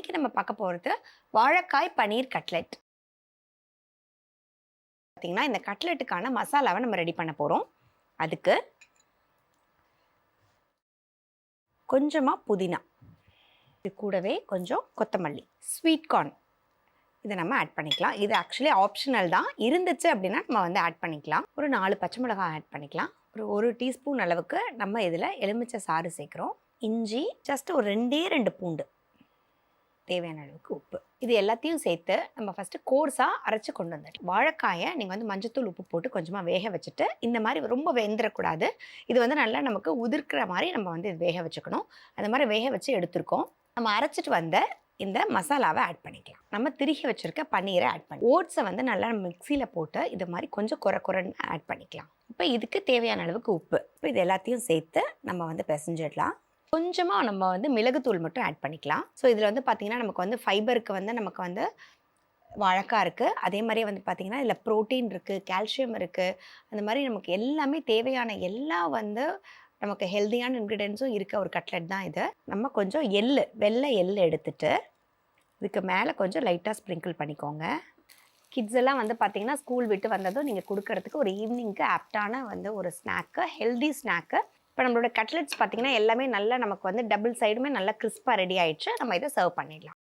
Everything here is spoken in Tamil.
இன்னைக்கு நம்ம பார்க்க போகிறது வாழைக்காய் பன்னீர் கட்லெட். பார்த்தீங்கன்னா இந்த கட்லெட்டுக்கான மசாலாவை நம்ம ரெடி பண்ண போகிறோம் அதுக்கு கொஞ்சமாக புதினா இது கூடவே கொஞ்சம் கொத்தமல்லி ஸ்வீட் கார்ன் இதை நம்ம ஆட் பண்ணிக்கலாம். இது ஆக்சுவலி ஆப்ஷனல் தான். இருந்துச்சு அப்படின்னா நம்ம வந்து ஆட் பண்ணிக்கலாம். ஒரு நாலு பச்சை மிளகாய் ஆட் பண்ணிக்கலாம். ஒரு ஒரு டீஸ்பூன் அளவுக்கு நம்ம இதில் எலுமிச்சை சாறு சேர்க்குறோம். இஞ்சி ஜஸ்ட் ஒரு ரெண்டே ரெண்டு பூண்டு. தேவையான அளவுக்கு உப்பு. இது எல்லாத்தையும் சேர்த்து நம்ம ஃபஸ்ட்டு கோர்ஸாக அரைச்சி கொண்டு வந்துடலாம் வாழைக்காயை நீங்கள் வந்து மஞ்சத்தூள் உப்பு போட்டு கொஞ்சமாக வேக வச்சுட்டு இந்த மாதிரி ரொம்ப வெந்துடக்கூடாது இது வந்து நல்லா நமக்கு உதிர்க்கிற மாதிரி நம்ம வந்து இது வேக வச்சுக்கணும். அந்த மாதிரி வேக வச்சு எடுத்திருக்கோம். நம்ம அரைச்சிட்டு வந்த இந்த மசாலாவை ஆட் பண்ணிக்கலாம். நம்ம திருகி வச்சுருக்க பன்னீரை ஆட் பண்ணி ஓட்ஸை வந்து நல்லா மிக்சியில் போட்டு இது மாதிரி கொஞ்சம் குறை குறைன்னு ஆட் பண்ணிக்கலாம். இப்போ இதுக்கு தேவையான அளவுக்கு உப்பு. இப்போ இது எல்லாத்தையும் சேர்த்து நம்ம வந்து பிசைஞ்சிடலாம். கொஞ்சமாக நம்ம வந்து மிளகுத்தூள் மட்டும் ஆட் பண்ணிக்கலாம். ஸோ இதில் வந்து பார்த்திங்கன்னா நமக்கு வந்து ஃபைபருக்கு வந்து நமக்கு வந்து வழக்காக இருக்குது அதே மாதிரியே வந்து பார்த்திங்கன்னா இதில் ப்ரோட்டீன் இருக்குது கால்சியம் இருக்குது அந்த மாதிரி நமக்கு எல்லாமே தேவையான எல்லா வந்து நமக்கு ஹெல்த்தியான இன்க்ரீடியன்ஸும் இருக்க ஒரு கட்லெட் தான் இது. நம்ம கொஞ்சம் எள்ளு வெள்ளை எள் எடுத்துட்டு இதுக்கு மேலே கொஞ்சம் லைட்டாக ஸ்ப்ரிங்கிள் பண்ணிக்கோங்க. கிட்ஸ் எல்லாம் வந்து பார்த்திங்கன்னா ஸ்கூல் விட்டு வந்ததும் நீங்கள் கொடுக்கறதுக்கு ஒரு ஈவினிங்க்கு ஆப்டான வந்து ஒரு ஸ்நாக்கு ஹெல்தி ஸ்நாக்கு இப்போ நம்மளோட கட்லெட்ஸ் பார்த்தீங்கன்னா எல்லாமே நல்லா நமக்கு வந்து டபுள் சைடுமே நல்லா கிறிஸ்பாக ரெடி ஆயிடுச்சு. நம்ம இதை சர்வ் பண்ணிடலாம்.